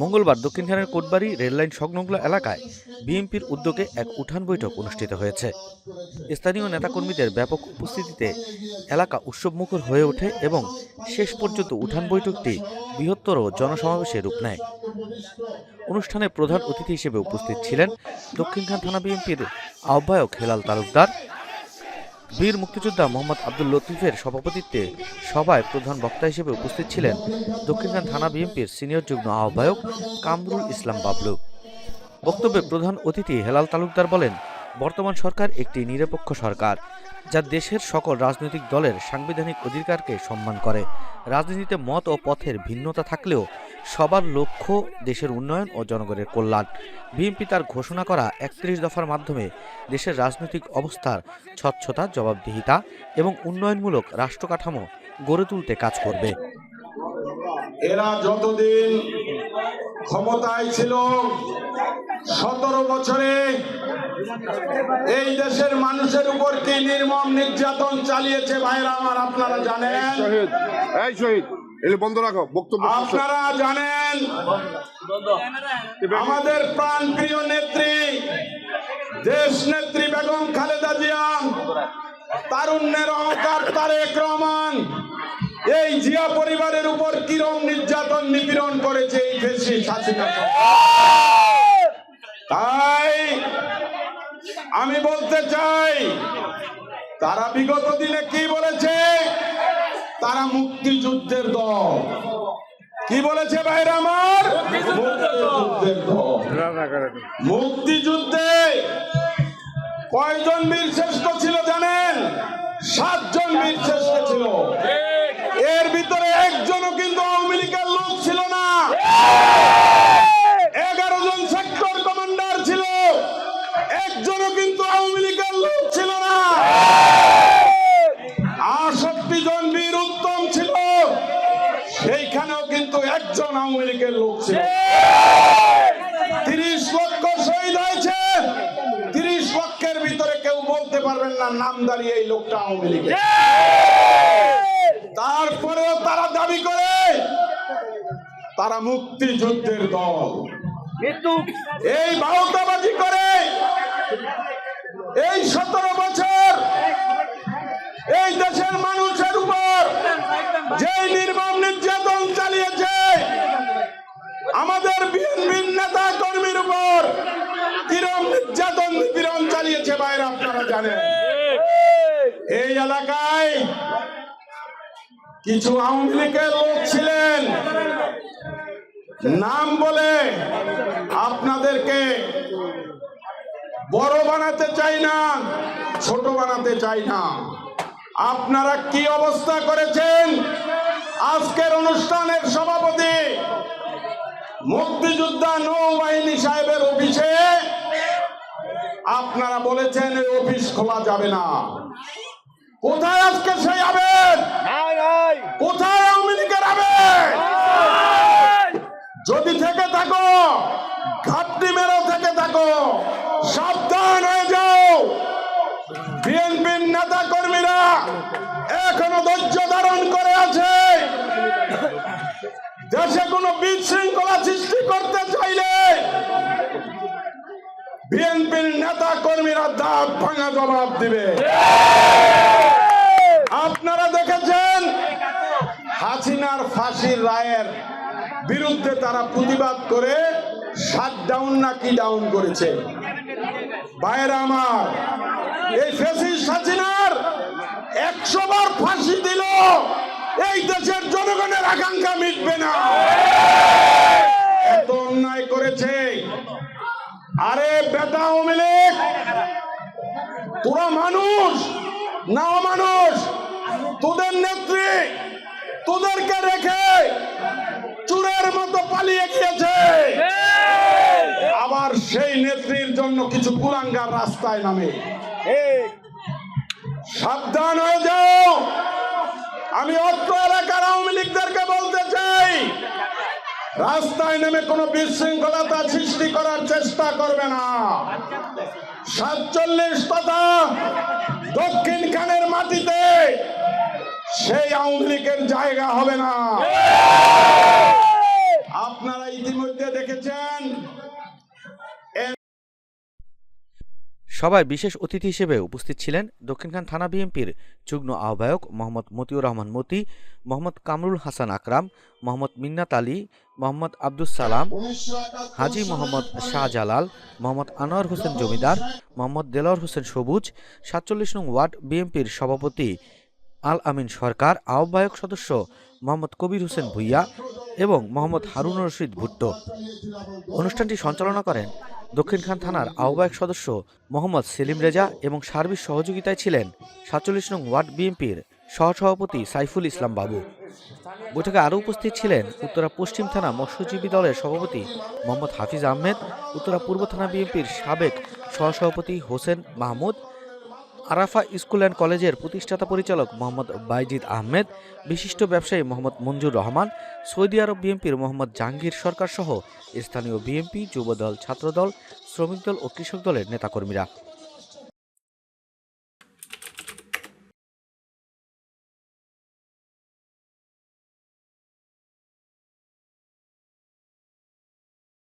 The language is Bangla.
মঙ্গলবার দক্ষিণখানের কোটবাড়ি রেললাইন সংলগ্ন এলাকায় বিএনপির উদ্যোগে এক উঠান বৈঠক অনুষ্ঠিত হয়েছে। স্থানীয় নেতাকর্মীদের ব্যাপক উপস্থিতিতে এলাকা উৎসবমুখর হয়ে ওঠে এবং শেষ পর্যন্ত উঠান বৈঠকটি বৃহত্তর জনসমাবেশে রূপ নেয়। অনুষ্ঠানে প্রধান অতিথি হিসেবে উপস্থিত ছিলেন দক্ষিণখান থানা বিএনপির আহ্বায়ক হেলাল তালুকদার বীর মুক্তিযোদ্ধা মোহাম্মদ আব্দুল লতিফের সভাপতিত্বে সভায় প্রধান বক্তা হিসেবে উপস্থিত ছিলেন দক্ষিণখান থানা বিএনপির সিনিয়র যুগ্ম আহ্বায়ক কামরুল ইসলাম বাবলু। বক্তব্যে প্রধান অতিথি হেলাল তালুকদার বলেন, বর্তমান সরকার একটি নিরপেক্ষ সরকার যা দেশের সকল রাজনৈতিক দলের সাংবিধানিক অধিকারকে সম্মান করে। রাজনীতিতে মত ও পথের ভিন্নতা থাকলেও সবার লক্ষ্য দেশের উন্নয়ন ও জনগণের কল্যাণ। বিএনপি তার ঘোষণা করা একত্রিশ দফার মাধ্যমে দেশের রাজনৈতিক অবস্থার স্বচ্ছতা জবাবদিহিতা এবং উন্নয়নমূলক রাষ্ট্র কাঠামো গড়ে তুলতে কাজ করবে। এরা যতদিন ক্ষমতায় ছিল সতেরো বছরে এই দেশের মানুষের উপর কি নির্মম নির্যাতন চালিয়েছে ভাইরা আমার আপনারা জানেন? শহীদ এই শহীদ। এলে বন্ধ রাখো, বক্তব্য আপনারা জানেন, আমাদের প্রাণ প্রিয় নেত্রী দেশ নেত্রী বেগম খালেদা জিয়া, তারুণ্যের অহংকার তারেক রহমান, এই জিয়া পরিবারের উপর কিরম নির্যাতন, নিপীড়ন করেছে এই হাসিনা সরকার। তাই আমি বলতে চাই, তারা বিগত দিনে কি বলেছে তারা মুক্তিযুদ্ধের দল। কি বলেছে ভাইরা আমার? মুক্তিযুদ্ধে কয়জন বীর শ্রেষ্ঠ ছিল জানেন? সাতজন বীর শ্রেষ্ঠ ছিল। এর ভিতরে একজনও কিন্তু আওয়ামী লীগের লোক ছিল না। একজন আওয়ামী লীগের লোক ছিল। তিরিশ লক্ষ শহীদ হয়েছে। তিরিশ লক্ষের ভিতরে কেউ বলতে পারবেন না নামদারি এই লোকটা আওয়ামী লীগের। তারপরেও তারা দাবি করে, তারা মুক্তিযুদ্ধের দল। এই বাউতাবাজি করে, এই সতেরো বছর এই দেশের মানুষের উপর যে নির্মম নির্যাতন চালিয়েছে আমাদের বিএনপি নেতা কর্মীর উপর কিরম নির্যাতন নিপীড়ন চালিয়েছে বাইরে আপনারা জানেন এই এলাকায় কিছু আওয়ামী লীগের লোক ছিলেন। নাম বলে আপনাদেরকে বড় বানাতে চাই না, ছোট বানাতে চাই না। আপনারা কি অবস্থা করেছেন? আজকের অনুষ্ঠানের সভাপতি মুক্তিযোদ্ধা নৌবাহিনী সাহেবের অফিসে আপনারা বলেছেন এই অফিস খোলা যাবে না। কোথায় আজকে সেই আবেদ কোথায় আওয়ামী লীগের আবেদ যদি থেকে থাকো ঘাটতি মেরো থেকে থাকো সাবধান হয়ে যাও। বিএনপির নেতা কর্মীরা এখনও ধৈর্য ধারণ করে আছে। দেশে কোনো বিশৃঙ্খলা সৃষ্টি করতে চাইলে বিএনপির নেতা কর্মীরা দাঁত ভাঙা জবাব দিবে আপনারা দেখেছেন হাসিনার ফাঁসির রায়ের বিরুদ্ধে তারা প্রতিবাদ করে সাত ডাউন না কি ডাউন করেছে? বাইরে আমার, এই ফেসিস হাসিনার একশো বার ফাঁসি দিল, এই দেশের জনগণের আকাঙ্ক্ষা মিটবে না। এত অন্যায় করেছে। আরে আওয়ামী লীগ, তোরা মানুষ, না মানুষ, তোদের নেত্রী তোদেরকে রেখে চুরের মতো পালিয়ে গিয়েছে। আবার সেই নেত্রীর জন্য কিছু কুলাঙ্গার রাস্তায় নামে। সাবধান হয়ে যাও। আমি অত্র এলাকার আওয়ামী লীগদেরকে বলতে চাই রাস্তায় নেমে কোনো বিশৃঙ্খলতা সৃষ্টি করার চেষ্টা করবে না। সাতচল্লিশ তথা দক্ষিণ খানের মাটিতে সেই আওয়ামী লীগের জায়গা হবে না। আপনারা ইতিমধ্যে দেখেছেন সভায় বিশেষ অতিথি হিসেবে উপস্থিত ছিলেন দক্ষিণখান থানা বিএনপির যুগ্ম আহ্বায়ক মোহাম্মদ মতিউর রহমান মতি, মোহাম্মদ কামরুল হাসান আকরাম, মোহাম্মদ মিন্নাত আলী, মোহাম্মদ আব্দুস সালাম, হাজি মোহাম্মদ শাহজালাল, মোহাম্মদ আনোয়ার হোসেন জমিদার, মোহাম্মদ দেলোয়ার হোসেন সবুজ, সাতচল্লিশ নং ওয়ার্ড বিএনপির সভাপতি আল আমিন সরকার আহ্বায়ক সদস্য মোহাম্মদ কবির হোসেন ভুইয়া এবং মোহাম্মদ হারুন রশিদ ভুট্টো। অনুষ্ঠানটি সঞ্চালনা করেন দক্ষিণখান থানার আহ্বায়ক সদস্য মোহাম্মদ সেলিম রেজা এবং সার্বিক সহযোগিতায় ছিলেন সাতচল্লিশ নং ওয়ার্ড বিএনপির সহসভাপতি সাইফুল ইসলাম বাবু। বৈঠকে আরও উপস্থিত ছিলেন উত্তরা পশ্চিম থানা মৎস্যজীবী দলের সভাপতি মোহাম্মদ হাফিজ আহমেদ, উত্তরা পূর্ব থানা বিএনপির সাবেক সহসভাপতি হোসেন মাহমুদ আরাফা স্কুল অ্যান্ড কলেজের প্রতিষ্ঠাতা পরিচালক মোহাম্মদ বাইজিদ আহমেদ, বিশিষ্ট ব্যবসায়ী মোহাম্মদ মঞ্জুর রহমান, সৌদি আরব বিএনপির মোহাম্মদ জাহাঙ্গীর সরকার সহ স্থানীয় বিএনপি, যুবদল, ছাত্রদল, শ্রমিক দল ও কৃষক দলের নেতাকর্মীরা।